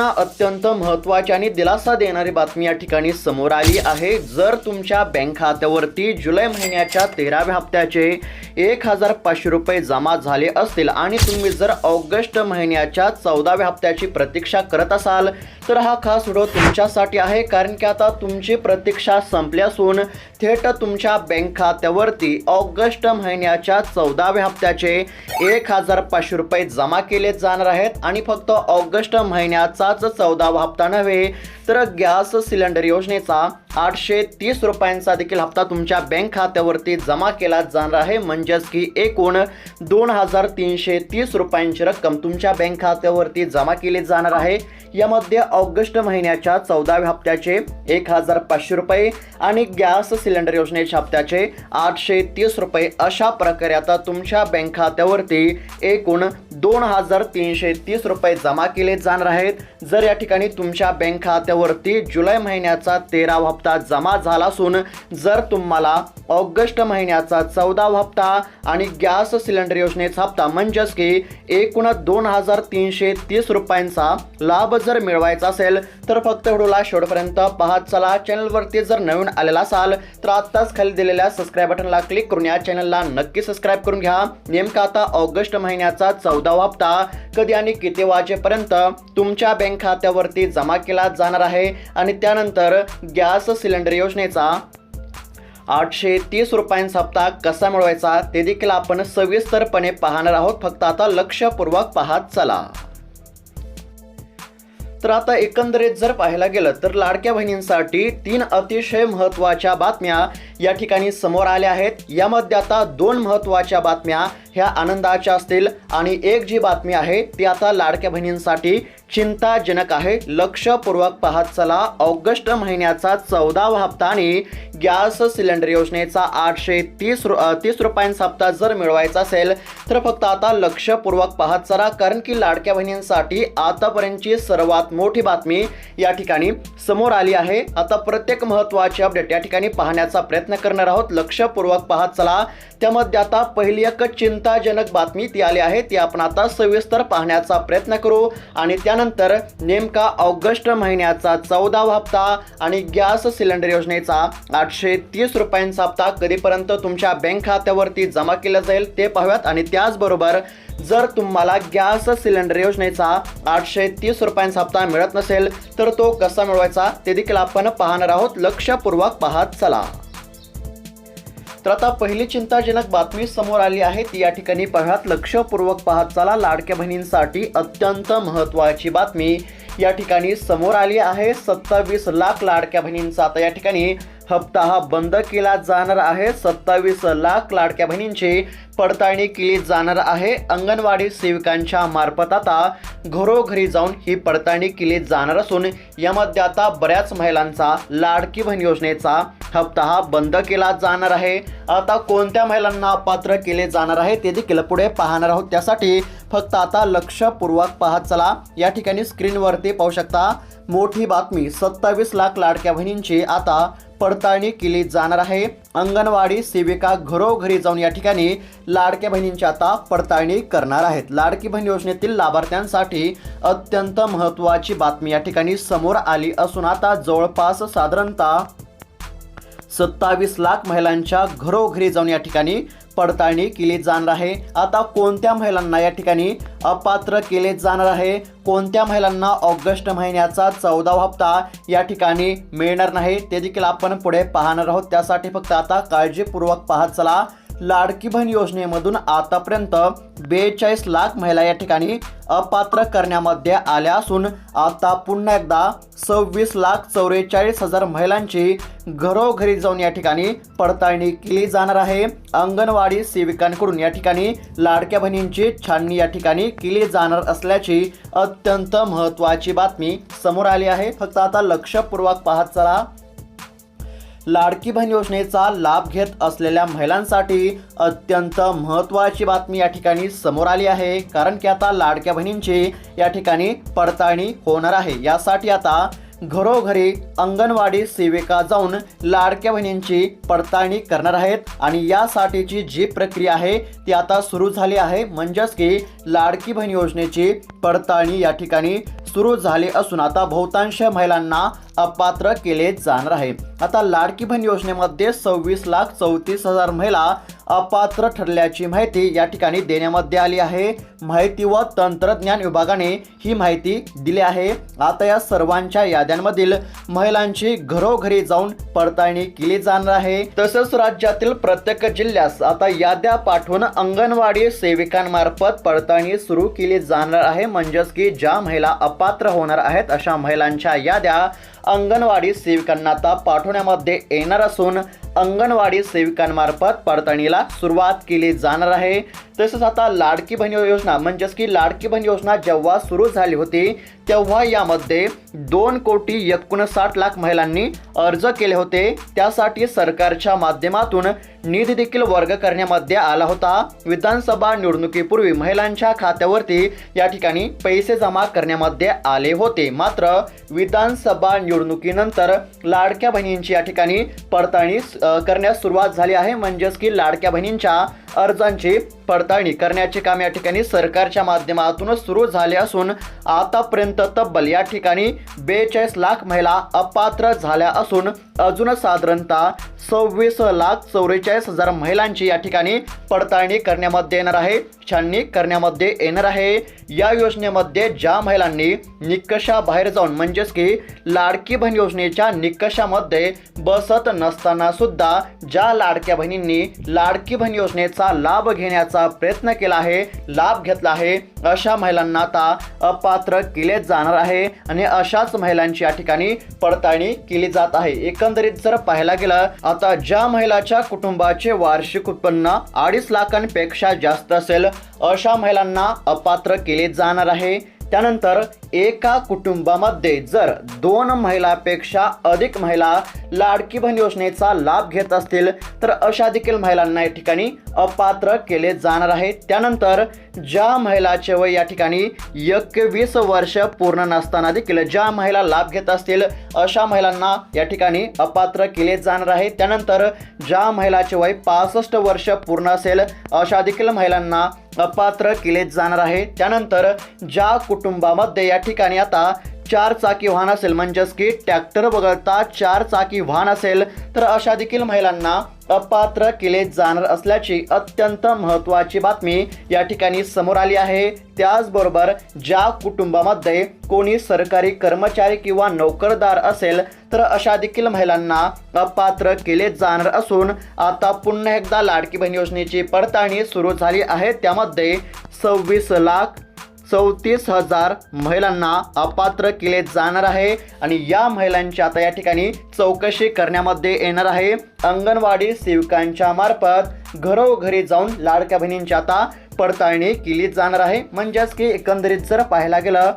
अत्यंत महत्वाची आणि दिलासा देणारी बातमी या ठिकाणी समोर आली आहे. जर तुमच्या बँक खात्यावरती जुलै महिन्याच्या तेराव्या हप्त्याचे एक हजार पाचशे रुपये जमा झाले असतील आणि तुम्ही जर ऑगस्ट महिन्याच्या चौदाव्या हप्त्याची प्रतीक्षा करत असाल तर हा खास व्हिडिओ तुमच्यासाठी आहे कारण की आता तुमची प्रतीक्षा संपली असून थेट तुमच्या बँक खात्यावरती ऑगस्ट महिन्याच्या चौदाव्या हप्त्याचे एक हजार पाचशे रुपये जमा केले जाणार आहेत आणि फक्त ऑगस्ट महिन्याचाच चौदावा हप्ता नव्हे तर गॅस सिलेंडर योजनेचा आठशे तीस रुपयांचा देखील हप्ता तुमच्या बँक खात्यावरती जमा केला जाणार आहे. म्हणजेच की एकूण दोन हजार तीनशे तीस रुपयांची रक्कम तुमच्या बँक खात्यावरती जमा केली जाणार आहे. यामध्ये ऑगस्ट महिन्याच्या चौदाव्या हप्त्याचे एक हजार पाचशे रुपये आणि गॅस सिलेंडर योजनेच्या हप्त्याचे आठशे तीस रुपये अशा प्रकारे आता तुमच्या बँक खात्यावरती एकूण दोन हजार तीनशे तीस रुपये जमा केले जाणार आहेत. जर या ठिकाणी तुमच्या बँक खात्यावरती जुलै महिन्याचा तेरावा हप्ता जमा झाला असून जर तुम्हाला ऑगस्ट महिन्याचा चौदावा हप्ता आणि गॅस सिलेंडर योजनेचा हप्ता म्हणजेच की एकूण दोन हजार तीनशे तीस रुपयांचा लाभ जर मिळवायचा असेल तर फक्त व्हिडिओला शेवटपर्यंत पाहत चला. चॅनलवरती जर नवीन आलेला असाल तर आत्ताच खाली दिलेल्या सबस्क्राईब बटनला क्लिक करून या चॅनलला नक्की सबस्क्राईब करून घ्या. नेमका आता ऑगस्ट महिन्याचा चौदावा हप्ता कधी आणि किती वाजेपर्यंत तुमच्या बँक खात्यावरती जमा केला जाणार आहे? आणि त्यानंतर गॅस सिलेंडर योजनेचा आठशे तीस रुपयांचा हप्ता कसा मिळवायचा ते देखील आपण सविस्तरपणे पाहणार आहोत. फक्त आता लक्षपूर्वक पाहत चला. तर आता एकंदरीत जर पाहायला गेलं तर लाडक्या बहिणींसाठी तीन अतिशय महत्त्वाच्या बातम्या या ठिकाणी समोर आल्या आहेत. यामध्ये आता दोन महत्त्वाच्या बातम्या ह्या आनंदाच्या असतील. आणि एक जी बातमी आहे ती आता लाडक्या बहिणींसाठी चिंताजनक आहे. लक्षपूर्वक पाहत चला ऑगस्ट महिन्याचा चौदावा हप्ता आणि गॅस सिलेंडर योजनेचा आठशे तीस रु तीस रुपयांचा हप्ता जर मिळवायचा असेल तर फक्त आता लक्षपूर्वक पाहत चला कारण की लाडक्या बहिणींसाठी आतापर्यंतची सर्वात मोठी बातमी या ठिकाणी समोर आली आहे. आता प्रत्येक महत्त्वाची अपडेट या ठिकाणी पाहण्याचा प्रयत्न प्रयत्न करणार आहोत. लक्षपूर्वक पाहत चला. त्यामध्ये आता पहिली एक चिंताजनक बातमी ती आली आहे. ती आपण आता सविस्तर पाहण्याचा प्रयत्न करू. आणि त्यानंतर नेमका ऑगस्ट महिन्याचा चौदावा हप्ता आणि गॅस सिलेंडर योजनेचा आठशे तीस रुपयांचा हप्ता कधीपर्यंत तुमच्या बँक खात्यावरती जमा केला जाईल ते पाहूयात. आणि त्याचबरोबर जर तुम्हाला गॅस सिलेंडर योजनेचा आठशे तीस रुपयांचा हप्ता मिळत नसेल तर तो कसा मिळवायचा ते देखील आपण पाहणार आहोत. लक्षपूर्वक पाहत चला. तर आता पहिली चिंताजनक बातमी समोर आली आहे. ती या ठिकाणी पाहत लक्षपूर्वक पाहत चला लाडक्या बहिणींसाठी अत्यंत महत्त्वाची बातमी या ठिकाणी समोर आली आहे. सत्तावीस लाख लाडक्या बहिणींचा आता या ठिकाणी हप्ता हा बंद केला जाणार आहे. सत्तावीस लाख लाडक्या बहिणींची पडताळणी केली जाणार आहे. अंगणवाडी सेविकांच्या मार्फत आता घरोघरी जाऊन ही पडताळणी केली जाणार असून यामध्ये आता बऱ्याच महिलांचा लाडकी बहीण योजनेचा हप्ता हा बंद केला जाणार आहे. आता कोणत्या महिलांना अपात्र केले जाणार आहे ते देखील पुढे पाहणार आहोत. त्यासाठी फक्त आता लक्षपूर्वक पाहत चला. या ठिकाणी स्क्रीनवरती पाहू शकता. मोठी बातमी सत्तावीस लाख लाडक्या बहिणींची आता पडताळणी केली जाणार आहे. अंगणवाडी सेविका घरोघरी जाऊन या ठिकाणी लाडक्या बहिणींची आता पडताळणी करणार आहेत. लाडकी बहीण योजनेतील लाभार्थ्यांसाठी अत्यंत महत्त्वाची बातमी या ठिकाणी समोर आली असून आता जवळपास साधारणतः सत्तावीस लाख महिलांच्या घरोघरी जाऊन या ठिकाणी पडताळणी केली जाणार आहे. आता कोणत्या महिलांना या ठिकाणी अपात्र केले जाणार आहे. कोणत्या महिलांना ऑगस्ट महिन्याचा चौदावा हप्ता या ठिकाणी मिळणार नाही ते देखील आपण पुढे पाहणार आहोत. त्यासाठी फक्त आता काळजीपूर्वक पाहत चला. लाडकी बहीण योजनेमधून आतापर्यंत बेचाळीस लाख महिला या ठिकाणी अपात्र करण्यामध्ये आल्या असून आता पुन्हा एकदा सव्वीस लाख चौवेचाळीस हजार महिलांची घरोघरी जाऊन या ठिकाणी पडताळणी केली जाणार आहे. अंगणवाडी सेविकांकडून या ठिकाणी लाडक्या बहिणींची छाननी या ठिकाणी केली जाणार असल्याची अत्यंत महत्त्वाची बातमी समोर आली आहे. फक्त आता लक्षपूर्वक पाहत चला. लाडकी बहीण योजनेचा लाभ घेत असलेल्या महिलांसाठी अत्यंत महत्त्वाची बातमी या ठिकाणी समोर आली आहे. कारण की आता लाडक्या बहिणींची या ठिकाणी पडताळणी होणार आहे. यासाठी आता घरोघरी अंगणवाडी सेविका जाऊन लाडक्या बहिणींची पडताळणी करणार आहेत आणि यासाठीची जी प्रक्रिया आहे ती आता सुरू झाली आहे. म्हणजेच की लाडकी बहीण योजनेची पडताळणी या ठिकाणी सुरू झाली असून आता बहुतांश महिलांना अपात्र केले जाणार आहे. आता लाडकी बहीण योजनेमध्ये सव्वीस लाख चौतीस हजार महिला अपात्र ठरल्याची माहिती या ठिकाणी देण्यामध्ये आली आहे. माहिती व तंत्रज्ञान विभागाने ही माहिती दिली आहे. आता या सर्वांच्या याद्यांमधील महिलांची घरोघरी जाऊन पडताळणी केली जाणार आहे. तसंच राज्यातील प्रत्येक जिल्ह्यास आता याद्या पाठवून अंगणवाडी सेविकांमार्फत पडताळणी सुरू केली जाणार आहे. म्हणजेच की ज्या महिला अपात्र होणार आहेत अशा महिलांच्या याद्या अंगणवाडी सेविकांना आता पाठवण्यामध्ये येणार असून अंगणवाडी सेविकांमार्फत पडताळणीला सुरुवात केली जाणार आहे. तसंच आता लाडकी बहीण योजना म्हणजेच की लाडकी बहीण योजना जेव्हा सुरू झाली होती तेव्हा यामध्ये दोन कोटी एकोणसाठ लाख महिलांनी अर्ज केले होते. त्यासाठी सरकारच्या माध्यमातून निधी देखील वर्ग करण्यामध्ये आला होता. विधानसभा निवडणुकीपूर्वी महिलांच्या खात्यावरती या ठिकाणी पैसे जमा करण्यामध्ये आले होते. मात्र विधानसभा निवडणुकीनंतर लाडक्या बहिणींची या ठिकाणी पडताळणी करण्यास सुरुवात झाली आहे. म्हणजेच की लाडक्या बहिणींच्या अर्जांची पडताळणी करण्याचे काम या ठिकाणी सरकारच्या माध्यमातूनच सुरू झाले असून आतापर्यंत तब्बल या ठिकाणी बेचाळीस लाख महिला अपात्र झाल्या असून अजून साधारणतः सव्वीस लाख चौवेचाळीस हजार महिलांची या ठिकाणी पडताळणी करण्यामध्ये येणार आहे छाननी करण्यामध्ये येणार आहे. या योजनेमध्ये ज्या महिलांनी निकषाबाहेर जाऊन म्हणजेच की लाडकी बहीण योजनेच्या निकषामध्ये बसत नसताना सुद्धा ज्या लाडक्या बहिणींनी लाडकी बहीण योजनेचा लाभ घेण्याचा प्रयत्न केला आहे लाभ घेतला आहे. अशा महिलांना आता अपात्र केले जाणार आहे आणि अशाच महिलांची या ठिकाणी पडताळणी केली जात आहे. एकंदरीत जर पाहायला गेलं आता ज्या महिलाच्या कुटुंबाचे वार्षिक उत्पन्न अडीच लाखांपेक्षा जास्त असेल अशा महिलांना अपात्र केले जाणार आहे. त्यानंतर एका कुटुंबामध्ये जर दोन महिलापेक्षा अधिक महिला लाडकी बहीण योजनेचा लाभ घेत असतील तर अशा देखील महिलांना या ठिकाणी अपात्र केले जाणार आहे. त्यानंतर ज्या महिलाचे वय या ठिकाणी एकवीस वर्ष पूर्ण नसताना देखील ज्या महिला लाभ घेत असतील अशा महिलांना या ठिकाणी अपात्र केले जाणार आहे. त्यानंतर ज्या महिलाचे वय पासष्ट वर्ष पूर्ण असेल अशा देखील महिलांना अपात्र केले जाणार आहे. त्यानंतर ज्या कुटुंबामध्ये या ठिकाणी आता चार चाकी वाहन असेल म्हणजेच की ट्रॅक्टर वगळता चार चाकी वाहन असेल तर अशा देखील महिलांना अपात्र केले जाणार असल्याची अत्यंत महत्त्वाची बातमी या ठिकाणी समोर आली आहे. त्याचबरोबर ज्या कुटुंबामध्ये कोणी सरकारी कर्मचारी किंवा नोकरदार असेल तर अशा देखील महिलांना अपात्र केले जाणार असून आता पुन्हा एकदा लाडकी बहीण योजनेची पडताळणी सुरू झाली आहे. त्यामध्ये सव्वीस लाख चौतीस हजार महिलांना अपात्र केले जाणार आहे आणि या महिलांची आता या ठिकाणी चौकशी करण्यामध्ये येणार आहे. अंगणवाडी सेविकांच्या मार्फत घरोघरी जाऊन लाडक्या बहिणींची आता पडताळणी केली जाणार आहे. म्हणजेच की एकंदरीत जर पाहायला गेलं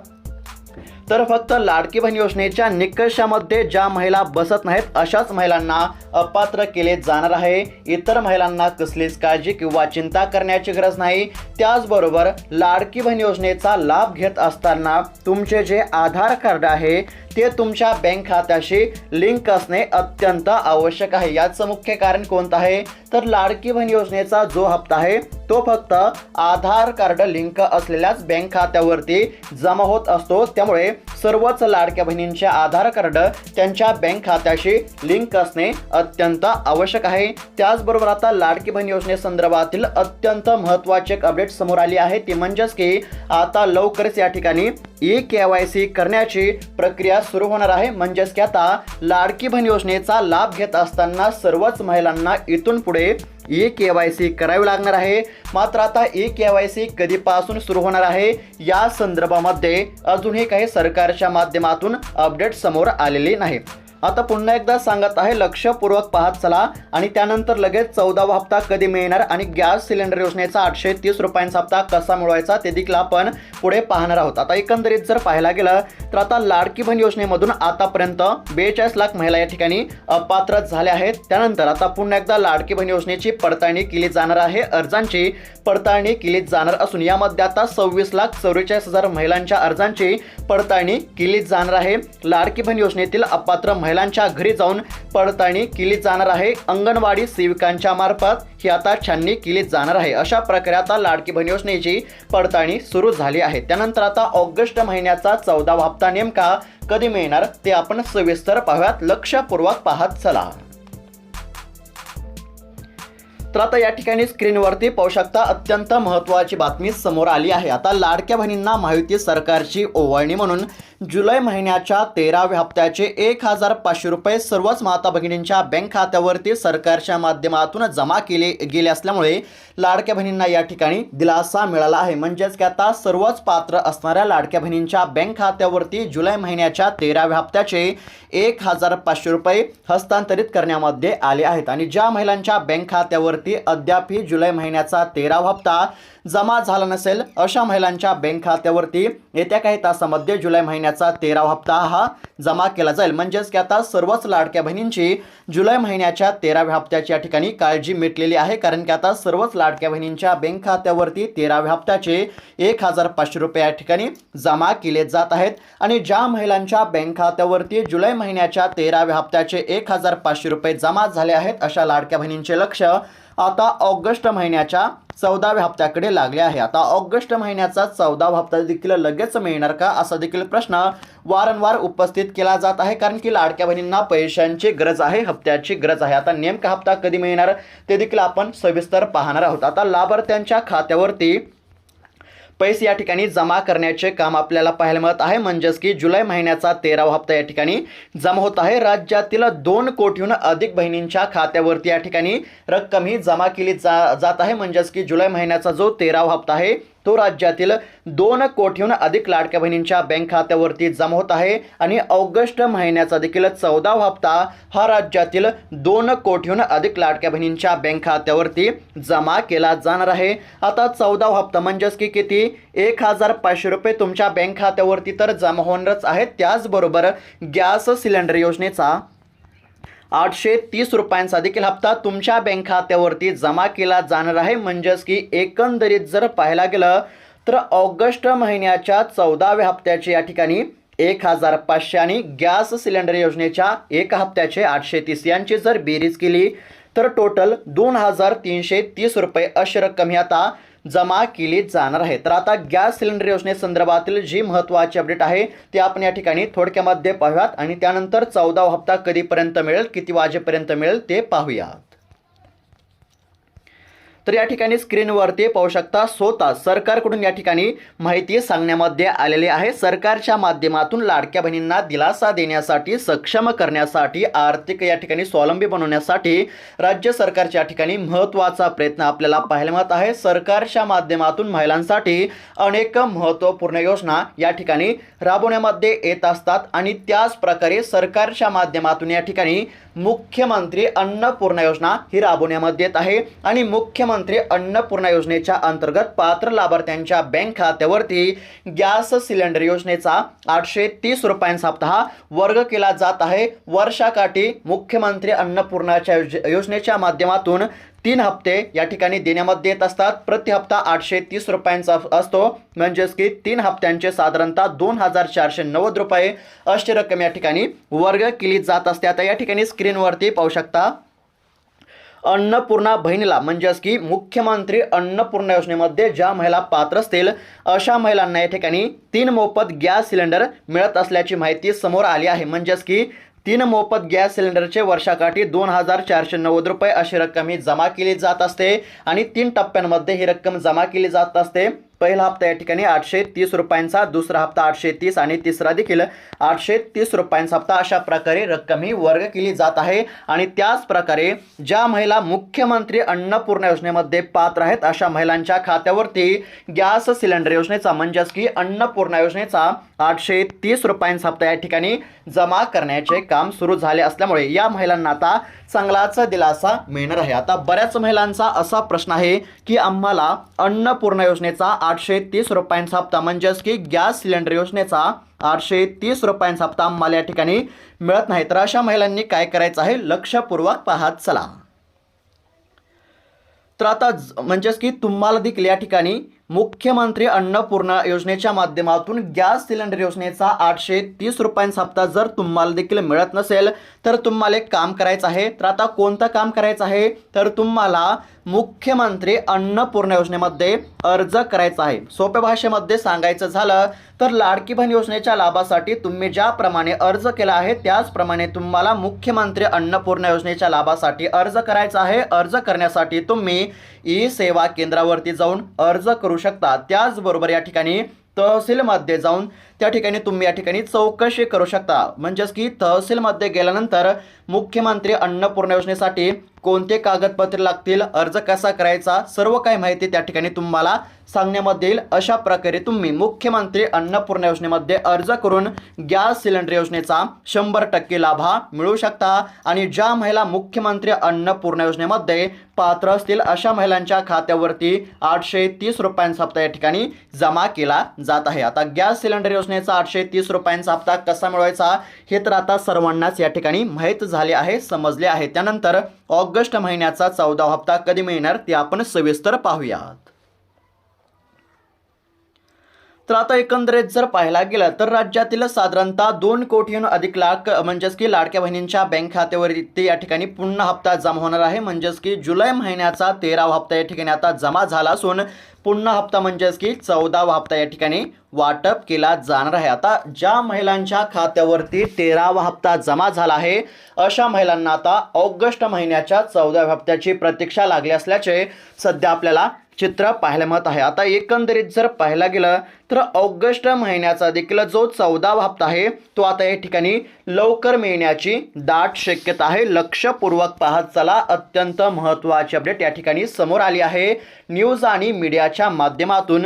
तर फक्त लाडकी बहीण योजनेच्या निकषामध्ये ज्या महिला बसत नाहीत अशाच महिलांना अपात्र केले जाणार आहे. इतर महिलांना कसलीच काळजी किंवा चिंता करण्याची गरज नाही. त्याचबरोबर लाडकी बहीण योजनेचा लाभ घेत असताना तुमचे जे आधार कार्ड आहे ते तुमच्या बँक खात्याशी लिंक असणे अत्यंत आवश्यक आहे. याचं मुख्य कारण कोणतं आहे? तर लाडकी बहीण योजनेचा जो हप्ता आहे तो फक्त आधार कार्ड लिंक असलेल्याच बँक खात्यावरती जमा होत असतो. त्यामुळे सर्वच लाडक्या बहिणींचे आधार कार्ड त्यांच्या बँक खात्याशी लिंक असणे अत्यंत आवश्यक आहे. त्याचबरोबर आता लाडकी बहीण योजनेसंदर्भातील अत्यंत महत्त्वाची एक अपडेट समोर आली आहे. ती म्हणजेच की आता लवकरच या ठिकाणी ई के वाय सी करण्याची प्रक्रिया सुरू होणार आहे. म्हणजेच की आता लाडकी बहीण योजनेचा लाभ घेत असताना सर्वच महिलांना इथून पुढे ई के वाय सी करावी लागणार आहे. मात्र आता ई के वाय सी कधीपासून सुरू होणार आहे? या संदर्भामध्ये अजूनही काही सरकारच्या माध्यमातून अपडेट समोर आलेली नाही. आता पुन्हा एकदा सांगत आहे लक्षपूर्वक पाहत चला. आणि त्यानंतर लगेच चौदावा हप्ता कधी मिळणार आणि गॅस सिलेंडर योजनेचा आठशे तीस रुपयांचा हप्ता कसा मिळवायचा ते देखील आपण पुढे पाहणार आहोत. आता एकंदरीत जर पाहायला गेलं तर आता लाडकी बहीण योजनेमधून आतापर्यंत बेचाळीस लाख महिला या ठिकाणी अपात्र झाल्या आहेत. त्यानंतर आता पुन्हा एकदा लाडकी बहीण योजनेची पडताळणी केली जाणार आहे. अर्जांची पडताळणी केली जाणार असून यामध्ये आता सव्वीस लाख चौवेचाळीस हजार महिलांच्या अर्जांची पडताळणी केली जाणार आहे. लाडकी बहीण योजनेतील अपात्र महिलांच्या घरी जाऊन पडताळणी केली जाणार आहे. अंगणवाडी सेविकांच्या मार्फत ही आता छाननी केली जाणार आहे. अशा प्रकारे आता लाडकी बहीण योजनेची पडताळणी सुरू झाली आहे. त्यानंतर आता ऑगस्ट महिन्याचा चौदावा हप्ता नेमका कधी मिळणार ते आपण सविस्तर पाहूयात. लक्षपूर्वक पाहत चला. तर आता या ठिकाणी स्क्रीनवरती पाहू शकता अत्यंत महत्त्वाची बातमी समोर आली आहे. आता लाडक्या बहिणींना माहिती सरकारची ओवाळणी म्हणून जुलै महिन्याच्या तेराव्या हप्त्याचे एक हजार पाचशे रुपये सर्वच माता भगिनींच्या बँक खात्यावरती सरकारच्या माध्यमातून जमा केले गेले असल्यामुळे लाडक्या बहिणींना या ठिकाणी दिलासा मिळाला आहे. म्हणजेच की आता सर्वच पात्र असणाऱ्या लाडक्या बहिणींच्या बँक खात्यावरती जुलै महिन्याच्या तेराव्या हप्त्याचे एक हजार पाचशे रुपये हस्तांतरित करण्यामध्ये आले आहेत आणि ज्या महिलांच्या बँक खात्यावरती अद्यापही जुलै महिन्याचा तेरावा हप्ता जमा झाला नसेल अशा महिलांच्या बँक खात्यावरती येत्या काही तासामध्ये जुलै महिन्याचा तेरावा हप्ता हा जमा केला जाईल. म्हणजेच की आता सर्वच लाडक्या बहिणींची जुलै महिन्याच्या तेराव्या हप्त्याची या ठिकाणी काळजी मिटलेली आहे. कारण की आता सर्वच लाडक्या बहिणींच्या बँक खात्यावरती तेराव्या हप्त्याचे एक हजार पाचशे रुपये या ठिकाणी जमा केले जात आहेत. आणि ज्या महिलांच्या बँक खात्यावरती जुलै महिन्याच्या तेराव्या हप्त्याचे एक हजार पाचशे रुपये जमा झाले आहेत अशा लाडक्या बहिणींचे लक्ष आता ऑगस्ट महिन्याच्या चौदाव्या हप्त्याकडे लागले आहे. आता ऑगस्ट महिन्याचा चौदावा हप्ता देखील लगेच मिळणार का? असा देखील प्रश्न वारंवार उपस्थित केला जात आहे. कारण की लाडक्या बहिणींना पैशांची गरज आहे हप्त्याची गरज आहे. आता नेमका हप्ता कधी मिळणार? ते देखील आपण सविस्तर पाहणार आहोत. आता लाभार्थ्यांच्या खात्यावरती पैसे या ठिकाणी जमा करण्याचे काम आपल्याला पाहायला मिळत आहे. म्हणजेच की जुलै महिन्याचा तेरावा हप्ता या ठिकाणी जमा होत आहे. राज्यातील दोन कोटीहून अधिक बहिणींच्या खात्यावरती या ठिकाणी रक्कम ही जमा केली जा जात आहे. म्हणजेच की जुलै महिन्याचा जो तेरावा हप्ता आहे तो राज्यातील दोन कोटीहून अधिक लाडक्या बहिणींच्या बँक खात्यावरती जमा होत आहे आणि ऑगस्ट महिन्याचा देखील चौदावा हप्ता हा राज्यातील दोन कोटीहून अधिक लाडक्या बहिणींच्या बँक खात्यावरती जमा केला जाणार आहे. आता चौदावा हप्ता म्हणजेच की किती? एक हजार पाचशे रुपये तुमच्या बँक खात्यावरती तर जमा होणारच आहेत. त्याचबरोबर गॅस सिलेंडर योजनेचा आठशे तीस रुपयांचा देखील हप्ता तुमच्या बँक खात्यावरती जमा केला जाणार आहे. म्हणजेच की एकंदरीत जर पाहायला गेलं तर ऑगस्ट महिन्याच्या चौदाव्या हप्त्याचे या ठिकाणी एक हजार पाचशे आणि गॅस सिलेंडर योजनेच्या एक हप्त्याचे आठशे तीस यांची जर बेरीज केली तर टोटल दोन हजार तीनशे तीस रुपये अशी रक्कम ही आता जमा केली जाणार आहे. तर आता गॅस सिलेंडर योजनेसंदर्भातील जी महत्त्वाची अपडेट आहे ते आपण या ठिकाणी थोडक्यामध्ये पाहूयात. आणि त्यानंतर चौदावा हप्ता कधीपर्यंत मिळेल किती वाजेपर्यंत मिळेल ते पाहूया. तर या ठिकाणी स्क्रीनवरती पाहू शकता स्वतः सरकारकडून या ठिकाणी माहिती सांगण्यामध्ये आलेली आहे. सरकारच्या माध्यमातून लाडक्या बहिणींना दिलासा देण्यासाठी सक्षम करण्यासाठी आर्थिक या ठिकाणी स्वावलंबी बनवण्यासाठी राज्य सरकारच्या ठिकाणी महत्त्वाचा प्रयत्न आपल्याला पाहायला मिळत आहे. सरकारच्या माध्यमातून महिलांसाठी अनेक महत्त्वपूर्ण योजना या ठिकाणी राबवण्यामध्ये येत असतात आणि त्याच प्रकारे सरकारच्या माध्यमातून या ठिकाणी मुख्यमंत्री अन्नपूर्णा योजना ही राबवण्यामध्ये येत आहे. आणि मुख्यमंत्री अन्नपूर्णा योजनेच्या अंतर्गत पात्र लाभार्थ्यांच्या बँक खात्यावरती गॅस सिलेंडर योजनेचा आठशे तीस रुपयांचा हप्ता वर्ग केला जात आहे. वर्षाकाठी मुख्यमंत्री अन्नपूर्णाच्या योजनेच्या माध्यमातून तीन हप्ते या ठिकाणी देण्यामध्ये येत असतात. प्रति हप्ता आठशे तीस रुपयांचा असतो. म्हणजेच की तीन हप्त्यांचे साधारणतः दोन हजार चारशे नव्वद रुपये अशी रक्कम या ठिकाणी वर्ग केली जात असते. आता या ठिकाणी स्क्रीनवरती पाहू शकता. अन्नपूर्णा बहिणीला म्हणजेच की मुख्यमंत्री अन्नपूर्णा योजनेमध्ये ज्या महिला पात्र असतील अशा महिलांना या ठिकाणी तीन मोफत गॅस सिलेंडर मिळत असल्याची माहिती समोर आली आहे. म्हणजेच की तीन मोफत गॅस सिलेंडरचे वर्षाकाठी दोन हजार चारशे नव्वद रुपये अशी रक्कम ही जमा केली जात असते आणि तीन टप्प्यांमध्ये ही रक्कम जमा केली जात असते. पहिला हप्ता या ठिकाणी आठशे तीस रुपयांचा दुसरा हप्ता आठशे तीस आणि तिसरा देखील आठशे तीस रुपयांचा हप्ता अशा प्रकारे रक्कम ही वर्ग केली जात आहे. आणि त्याच प्रकारे ज्या महिला मुख्यमंत्री अन्नपूर्णा योजनेमध्ये पात्र आहेत अशा महिलांच्या खात्यावरती गॅस सिलेंडर योजनेचा म्हणजेच की अन्नपूर्णा योजनेचा आठशे तीस रुपयांचा हप्ता या ठिकाणी जमा करण्याचे काम सुरू झाले असल्यामुळे या महिलांना आता चांगलाच दिलासा मिळणार आहे. आता बऱ्याच महिलांचा असा प्रश्न आहे की आम्हाला अन्नपूर्णा योजनेचा आठशे तीस रुपयांचा हप्ता म्हणजेच की गॅस सिलेंडर योजनेचा आठशे तीस रुपयांचा हप्ता आम्हाला या ठिकाणी मिळत नाही. तर अशा महिलांनी काय करायचं आहे? लक्षपूर्वक पाहत चला. तर आता म्हणजेच की तुम्हाला देखील या ठिकाणी मुख्यमंत्री अन्नपूर्णा योजनेच्या माध्यमातून गॅस सिलेंडर योजनेचा आठशे तीस रुपयांचा हप्ता जर तुम्हाला देखील मिळत नसेल तर तुम्हाला एक काम करायचं आहे. तर आता कोणतं काम करायचं आहे? तर तुम्हाला मुख्यमंत्री अन्नपूर्णा योजनेमध्ये अर्ज करायचा आहे. सोप्या भाषेमध्ये सांगायचं झालं तर लाडकी बहीण योजनेच्या लाभासाठी तुम्ही ज्याप्रमाणे अर्ज केला आहे त्याचप्रमाणे तुम्हाला मुख्यमंत्री अन्नपूर्णा योजनेच्या लाभासाठी अर्ज करायचा आहे. अर्ज करण्यासाठी तुम्ही ई सेवा केंद्रावरती जाऊन अर्ज करू शकता. त्याचबरोबर या ठिकाणी तहसीलमध्ये जाऊन त्या ठिकाणी तुम्ही या ठिकाणी चौकशी करू शकता. म्हणजेच की तहसीलमध्ये गेल्यानंतर मुख्यमंत्री अन्नपूर्णा योजनेसाठी कोणते कागदपत्रे लागतील अर्ज कसा करायचा सर्व काही माहिती त्या ठिकाणी तुम्हाला सांगण्यामध्ये येईल अशा प्रकारे तुम्ही मुख्यमंत्री अन्नपूर्णा योजनेमध्ये अर्ज करून गॅस सिलेंडर योजनेचा शंभर टक्के लाभ हा मिळू शकता. आणि ज्या महिला मुख्यमंत्री अन्नपूर्णा योजनेमध्ये पात्र असतील अशा महिलांच्या खात्यावरती आठशे तीस रुपयांचा हप्ता या ठिकाणी जमा केला जात आहे. आता गॅस सिलेंडर योजनेचा आठशे तीस रुपयांचा हप्ता कसा मिळवायचा हे तर आता सर्वांनाच या ठिकाणी माहीत झालं झाले आहे समजले आहे. त्यानंतर ऑगस्ट महिन्याचा चौदा हप्ता कधी मिळणार ते आपण सविस्तर पाहूयात. तर आता एकंदरीत जर पाहायला गेलं तर राज्यातील साधारणतः दोन कोटीहून अधिक लाख म्हणजेच की लाडक्या बहिणींच्या बँक खात्यावरती या ठिकाणी पुन्हा हप्ता जमा होणार आहे. म्हणजेच की जुलै महिन्याचा तेरावा हप्ता या ठिकाणी आता जमा झाला असून पुन्हा हप्ता म्हणजेच की चौदावा हप्ता या ठिकाणी वाटप केला जाणार आहे. आता ज्या महिलांच्या खात्यावरती तेरावा हप्ता जमा झाला आहे अशा महिलांना आता ऑगस्ट महिन्याच्या चौदाव्या हप्त्याची प्रतीक्षा लागली असल्याचे सध्या आपल्याला चित्र पाहायला मिळत आहे. आता एकंदरीत जर पाहायला गेलं तर ऑगस्ट महिन्याचा देखील जो चौदावा हप्ता आहे तो आता या ठिकाणी लवकर मिळण्याची दाट शक्यता आहे. लक्षपूर्वक पाहत चला. अत्यंत महत्त्वाची अपडेट या ठिकाणी समोर आली आहे. न्यूज आणि मीडियाच्या माध्यमातून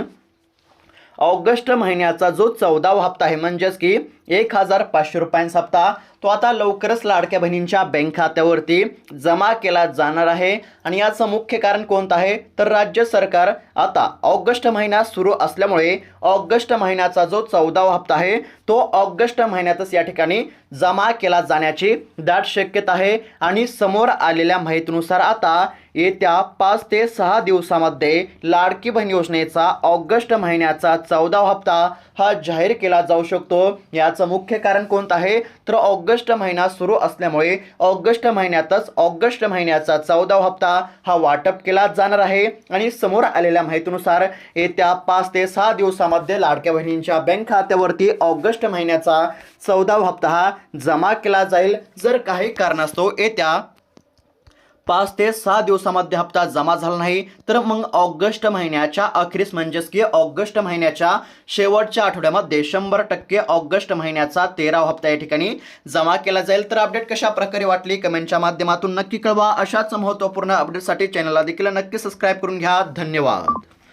ऑगस्ट महिन्याचा जो चौदावा हप्ता आहे म्हणजेच की एक हजार पाचशे रुपयांचा हप्ता तो आता लवकरच लाडक्या बहिणींच्या बँक खात्यावरती जमा केला जाणार आहे. आणि याचं मुख्य कारण कोणतं आहे? तर राज्य सरकार आता ऑगस्ट महिना सुरू असल्यामुळे ऑगस्ट महिन्याचा जो चौदावा हप्ता आहे तो ऑगस्ट महिन्यातच या ठिकाणी जमा केला जाण्याची दाट शक्यता आहे. आणि समोर आलेल्या माहितीनुसार आता येत्या पाच ते सहा दिवसामध्ये लाडकी बहीण योजनेचा ऑगस्ट महिन्याचा चौदावा हप्ता हा जाहीर केला जाऊ शकतो. याचं मुख्य कारण कोणतं आहे? तर ऑगस्ट महिना सुरू असल्यामुळे ऑगस्ट महिन्यातच ऑगस्ट महिन्याचा चौदावा हप्ता हा वाटप केला जाणार आहे. आणि समोर आलेल्या माहितीनुसार येत्या पाच ते सहा दिवसामध्ये लाडक्या बहिणींच्या बँक खात्यावरती ऑगस्ट महिन्याचा चौदावा हप्ता हा जमा केला जाईल. जर काही कारणास्तव येत्या पाच ते सहा दिवसामध्ये हप्ता जमा झाला नाही तर मग ऑगस्ट महिन्याच्या अखेरीस म्हणजेच की ऑगस्ट महिन्याच्या शेवटच्या आठवड्यामध्ये शंभर टक्के ऑगस्ट महिन्याचा तेरावा हप्ता या ठिकाणी जमा केला जाईल. तर अपडेट कशा प्रकारे वाटली? कमेंटच्या माध्यमातून नक्की कळवा. अशाच महत्त्वपूर्ण अपडेटसाठी चॅनलला देखील नक्की सबस्क्राईब करून घ्या. धन्यवाद.